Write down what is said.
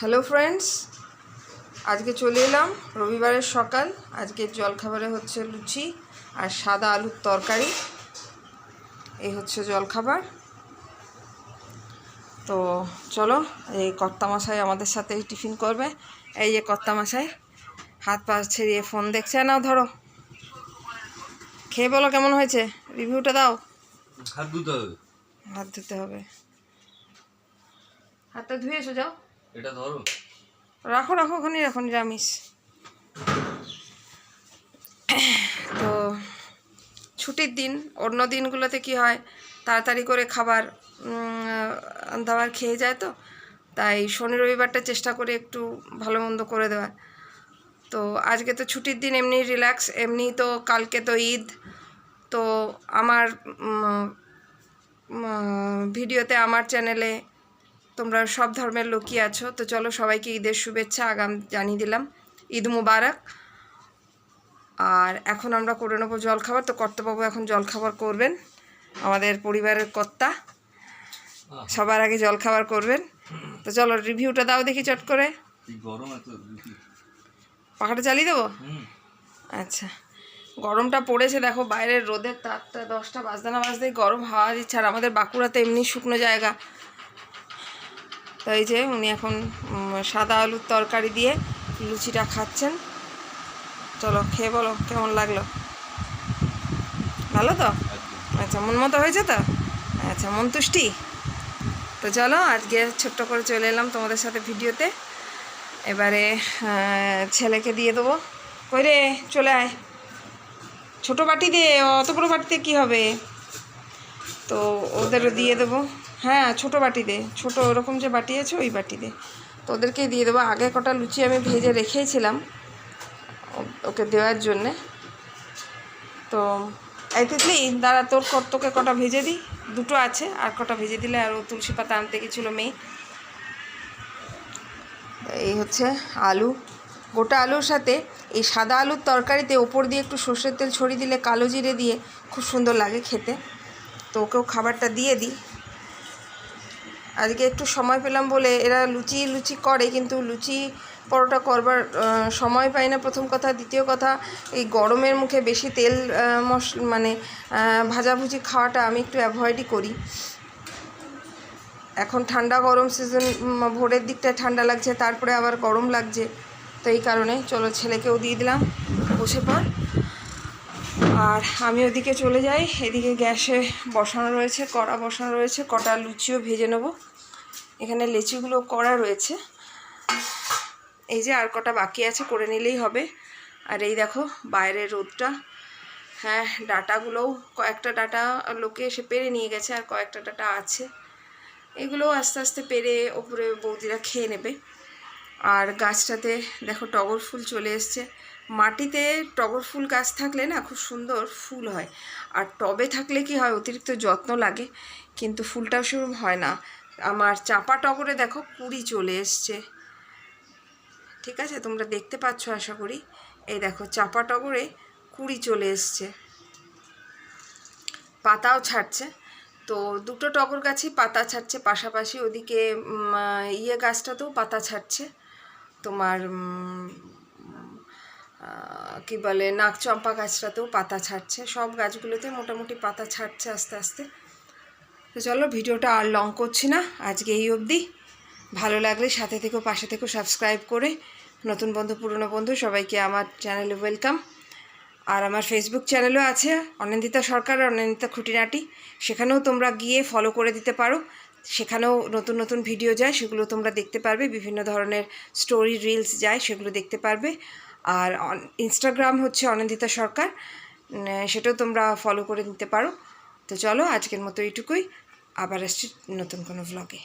Hello friends আজকে চলে এলাম রবিবারের সকাল। আজকে জলখাবারে হচ্ছে লুচি আর সাদা আলুর তরকারি। এই হচ্ছে জলখাবার। তো চলো এই কর্তামশাই আমাদের সাথে টিফিন করবে। এই যে কর্তামশাই হাত পা ছেড়িয়ে ফোন দেখছে। নাও ধরো। খেয়ে বলো কেমন হয়েছে? রিভিউটা দাও। হাত ধুতে হবে। হাত ধুতে হবে। হাতটা ধুয়ে এসো যাও। এটা রাখো রাখো, ওখানে রাখো, নিরামিষ। তো ছুটির দিন, অন্য দিনগুলোতে কি হয়? তাড়াতাড়ি করে খাবার দাবার খেয়ে যায় তো? তাই শনি রবিবারটা চেষ্টা করে একটু ভালো মন্দ করে দেওয়ার। তো আজকে তো ছুটির দিন, এমনি রিল্যাক্স, এমনি তো কালকে তো ঈদ। তো আমার ভিডিওতে, আমার চ্যানেলে তোমরা সব ধর্মের লোকই আছো তো চলো সবাইকে ঈদের শুভেচ্ছা আগাম জানিয়ে দিলাম। ঈদ মুবারক। আর এখন আমরা করে নেব জলখাবার তো কর্তাবাবু এখন জলখাবার করবেন আমাদের পরিবারের কর্তা। সবার আগে জলখাবার করবেন। তো চলো রিভিউটা দাও দেখি চট করে। পাখাটা চালিয়ে দেবো? আচ্ছা। গরমটা পড়েছে দেখো বাইরের রোদের তারটা দশটা বাজতে না বাজতেই গরম হাওয়া দিচ্ছে আর আমাদের বাঁকুড়াতে এমনি শুকনো জায়গা। তো এই যে উনি এখন সাদা আলুর তরকারি দিয়ে লুচিটা খাচ্ছেন। চলো খেয়ে বলো, কেমন লাগল? ভালো তো? আচ্ছা মন মতো হয়েছে তো? আচ্ছা মন তুষ্টি? তো চলো, আজকে ছোট্ট করে চলে এলাম তোমাদের সাথে ভিডিওতে। এবারে ছেলেকে দিয়ে দেবো। কই রে, চলে আয়। ছোটো বাটি দে, অত বড় বাটিতে কী হবে? তো ওদেরও দিয়ে দেবো। হ্যাঁ ছোটো বাটি দে। ছোটো ওরকম যে বাটি আছে, ওই বাটি দে। তো ওদেরকেই দিয়ে দেবো। আগে কটা লুচি আমি ভেজে রেখেছিলাম ওকে দেওয়ার জন্যে। তো এই তিতলি, দাঁড়া, তোর তোকে কটা ভেজে দিই। দুটো আছে, আর কটা ভেজে দিলে আর ও তুলসী পাতা আনতে গেছিল মেয়ে। এই হচ্ছে আলু। গোটা আলুর সাথে এই সাদা আলুর তরকারিতে ওপর দিয়ে একটু সর্ষের তেল ছড়িয়ে দিলে কালো জিরে দিয়ে খুব সুন্দর লাগে খেতে। তো ওকেও খাবারটা দিয়ে দিই। আজকে একটু সময় পেলাম বলে এরা লুচি লুচি করে, কিন্তু লুচি পরোটা করবার সময় পাই না। প্রথম কথা। দ্বিতীয় কথা, এই গরমের মুখে বেশি তেল মশ মানে ভাজাভুজি খাওয়াটা আমি একটু অ্যাভয়েডই করি। এখন ঠান্ডা গরম সিজন ভোরের দিকটায় ঠান্ডা লাগছে, তারপরে আবার গরম লাগছে। তো এই কারণে, চলো ছেলেকেও দিয়ে দিলাম। বসে পর আর আমি ওদিকে চলে যাই। এদিকে গ্যাসে বসানো রয়েছে, কড়া বসানো রয়েছে, কটা লুচিও ভেজে নেব। এখানে লেচিগুলো করা রয়েছে। এই যে আর কটা বাকি আছে, করে নিলেই হবে। আর এই দেখো, বাইরের রোদটা। হ্যাঁ ডাটাগুলোও, কয়েকটা ডাটা লোকে এসে পেরে নিয়ে গেছে, আর কয়েকটা ডাটা আছে। এগুলো আস্তে আস্তে পেরে ওপরে বৌদিরা খেয়ে নেবে। আর গাছটাতে দেখো টগর ফুল চলে এসছে। মাটিতে টগর ফুল গাছ থাকলে না খুব সুন্দর ফুল হয়। আর টবে থাকলে কি হয়, অতিরিক্ত যত্ন লাগে, কিন্তু ফুলটাও সেরকম হয় না। আমার চাপা টগরে দেখো কুড়ি চলে এসছে। ঠিক আছে, তোমরা দেখতে পাচ্ছ আশা করি। এই দেখো চাপা টগরে কুড়ি চলে এসছে। পাতাও ছাড়ছে। তো দুটো টগর গাছই পাতা ছাড়ছে, পাশাপাশি ওদিকে ইয়ে গাছটাতেও পাতা ছাড়ছে। তোমার কি বলে নাকচম্পা গাছটাতেও পাতা ছাড়ছে। সব গাছগুলোতে মোটামুটি পাতা ছাড়ছে আস্তে আস্তে। তো চলো, ভিডিওটা আর লং করছি না। আজকে এই অবধি। ভালো লাগলে সাথে থেকেও পাশে থেকেও সাবস্ক্রাইব করে। নতুন বন্ধু, পুরনো বন্ধু, সবাইকে আমার চ্যানেলে ওয়েলকাম আর আমার ফেসবুক চ্যানেলও আছে, অনিন্দিতা সরকার অনিন্দিতা খুঁটিনাটি। সেখানেও তোমরা গিয়ে ফলো করে দিতে পারো। সেখানেও নতুন নতুন ভিডিও যায়, সেগুলো তোমরা দেখতে পারবে। বিভিন্ন ধরনের স্টোরি রিলস যায়, সেগুলো দেখতে পারবে। আর ইনস্টাগ্রাম হচ্ছে অনন্দিতা সরকার। সেটাও তোমরা ফলো করে নিতে পারো। তো চলো, আজকের মতো এইটুকুই। আবার আসছি নতুন কোনো ভ্লগে